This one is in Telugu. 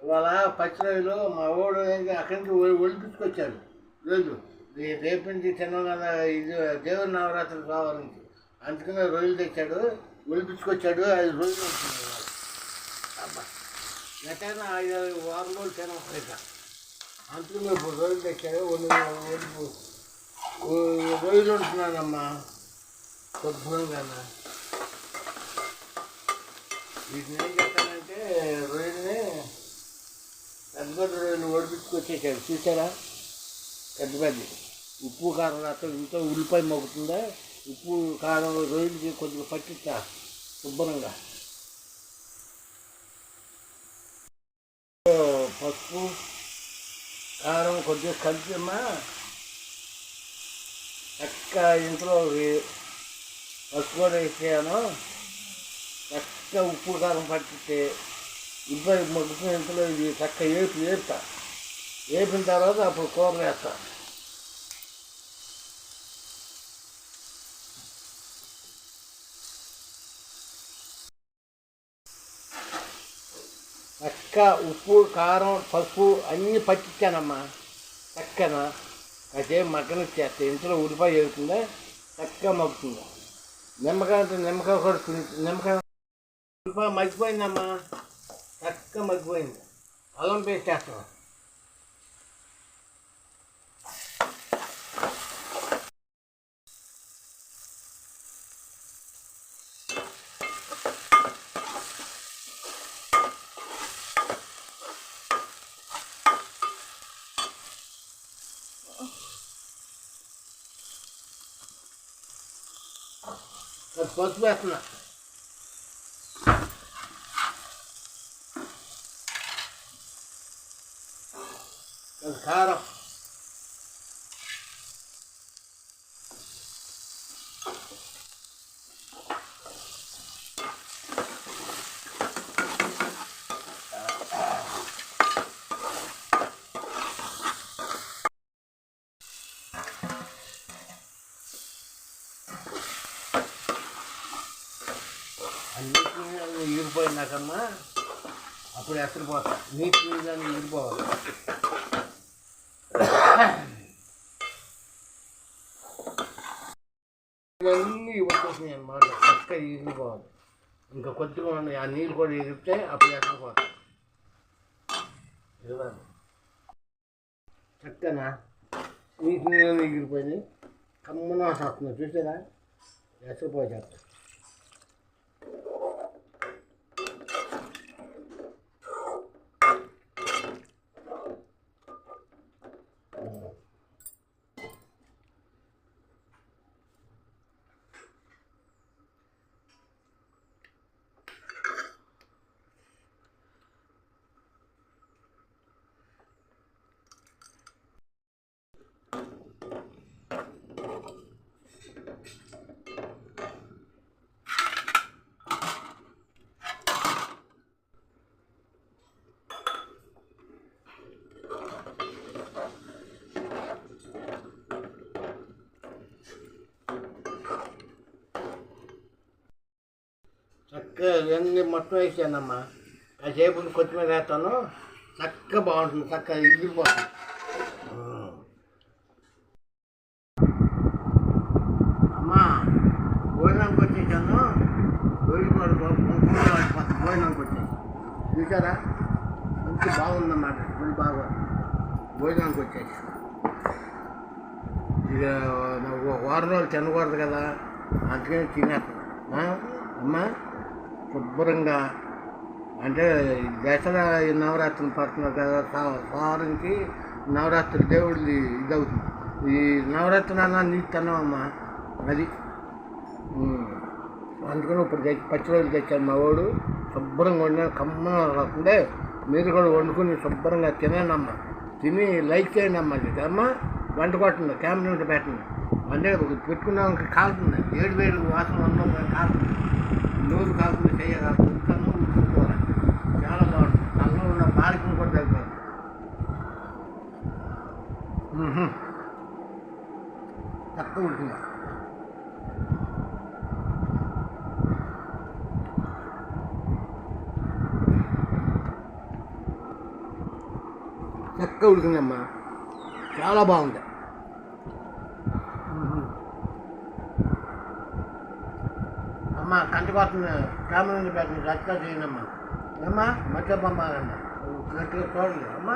ఇవాళ పచ్చి రోజులు మా ఊడు అక్కడి నుంచి ఒ- ఒలిపించుకొచ్చాడు రోజు. రేపు నుంచి చిన్న ఇది దేవుని నవరాత్రి కావాలి నుంచి అందుకనే రోజులు తెచ్చాడు ఒలిపించుకొచ్చాడు ఐదు రోజులు ఉంటుంది ఇవాళ. అబ్బా ఐదు వారం రోజులు తినవు ఇక అందుకనే ఇప్పుడు రోజులు తెచ్చాడు ఒళ్ళు రోజులు ఉంటున్నానమ్మా శుభ్రంగా వీటిని ఏం చేస్తానంటే రొయ్యల్ని పెద్ద పెద్ద రొయ్యలు ఒడిపించుకొచ్చేసాడు చూసారా పెద్ద పెద్ద ఉప్పు కారం అక్కడ ఇంట్లో ఉల్లిపాయ మగ్గుతుందా ఉప్పు కారం రొయ్యలకి కొద్దిగా పట్టిస్తా. శుభ్రంగా. పసుపు కారం కొద్దిగా కలిపమ్మా. చక్క ఇంట్లో పసుపు కూడా వేసేయాను చక్కగా ఉప్పు కారం పట్టిస్తే ఇబ్బంది మొగ్గుతున్న ఇంట్లో ఇది చక్క ఏపి వేపుతా వేపిన తర్వాత అప్పుడు కూర వేస్తాను చక్క ఉప్పు కారం పసుపు అన్నీ పట్టించానమ్మా చక్కన అదే మగ్గన చేస్తే ఇంట్లో ఉల్లిపాయ వేగుతుందా చక్కగా మగ్గుతుందా? నిమ్మకాయ అంటే నిమ్మకాయ కూడా నిమ్మకాయ ఉల్లిపాయ మగ్గిపోయిందమ్మా. చక్కగా మగ్గిపోయింది. అల్లం పేస్ట్ వేస్తాం పసుపు వేస్తున్నా కారం పోయినాకమ్మా అప్పుడు ఎసరిపోతా నీటి మీద ఈరిపోవాలి ఇవన్నీ వచ్చేసినాయి అన్నమాట. చక్కగా ఎగిరిపోవాలి ఇంకా కొద్దిగా ఉన్నాయి ఆ నీళ్ళు కూడా ఎగిరితే అప్పుడు ఎసరిపోతాయి ఇవ్వాలి చక్కనా నీటి నీళ్ళు ఎగిరిపోయినాయి కమ్మన వస్తుంది చూసారా? ఎసరిపోయి చక్కగా ఇవన్నీ మొత్తం వేసానమ్మా. కాసేపు కొత్తిమీర వేస్తాను. చక్కగా బాగుంటుంది చక్కగా ఇరిగిపోతుంది. అమ్మా భోజనానికి వచ్చేసాను. రోజు భోజనానికి వచ్చాను చూసారా మంచి బాగుందన్నమాట ఫుల్ బాగా. భోజనానికి వచ్చేసి ఇక వారం రోజులు తినకూడదు కదా. అందుకని తినేస్తాను. అమ్మా? శుభ్రంగా అంటే దసరా నవరాత్రులు పడుతున్నారు కదా సారంకి నవరాత్రి దేవుడిది ఇదవుతుంది. ఈ నవరాత్రి అన్న నీకు తన్నామమ్మా అది. అందుకని ఇప్పుడు పచ్చి రోజులు తెచ్చాను మా వాడు. శుభ్రంగా వండిన కమ్మ రాకుండే మీరు కూడా వండుకుని శుభ్రంగా తినండి తిని లైక్ చేయండి అమ్మా ఇది అమ్మ వంట కొట్టండి. క్యామ్ ఉంటే పెట్టండి. అంటే పెట్టుకున్నాం కాలుతుంది ఏడు వేడు వాసన ఉన్నాం కాలుతుంది నూరు కాకుండా చేయాలి ఉత్తాను ఉట్టుకోవాలి చాలా బాగుంటుంది అందులో ఉన్న బాలికను కూడా తగ్గుతుంది చక్కగా ఉంటుంది చక్కగా ఉడికిందమ్మా చాలా బాగుంది అమ్మ కంటి పడుతుంది నుండి పెట్టింది చక్కగా చేయండి అమ్మా ఏమ్మా మర్చిపోమ్మా అమ్మ గట్టిగా చూడలేదు అమ్మా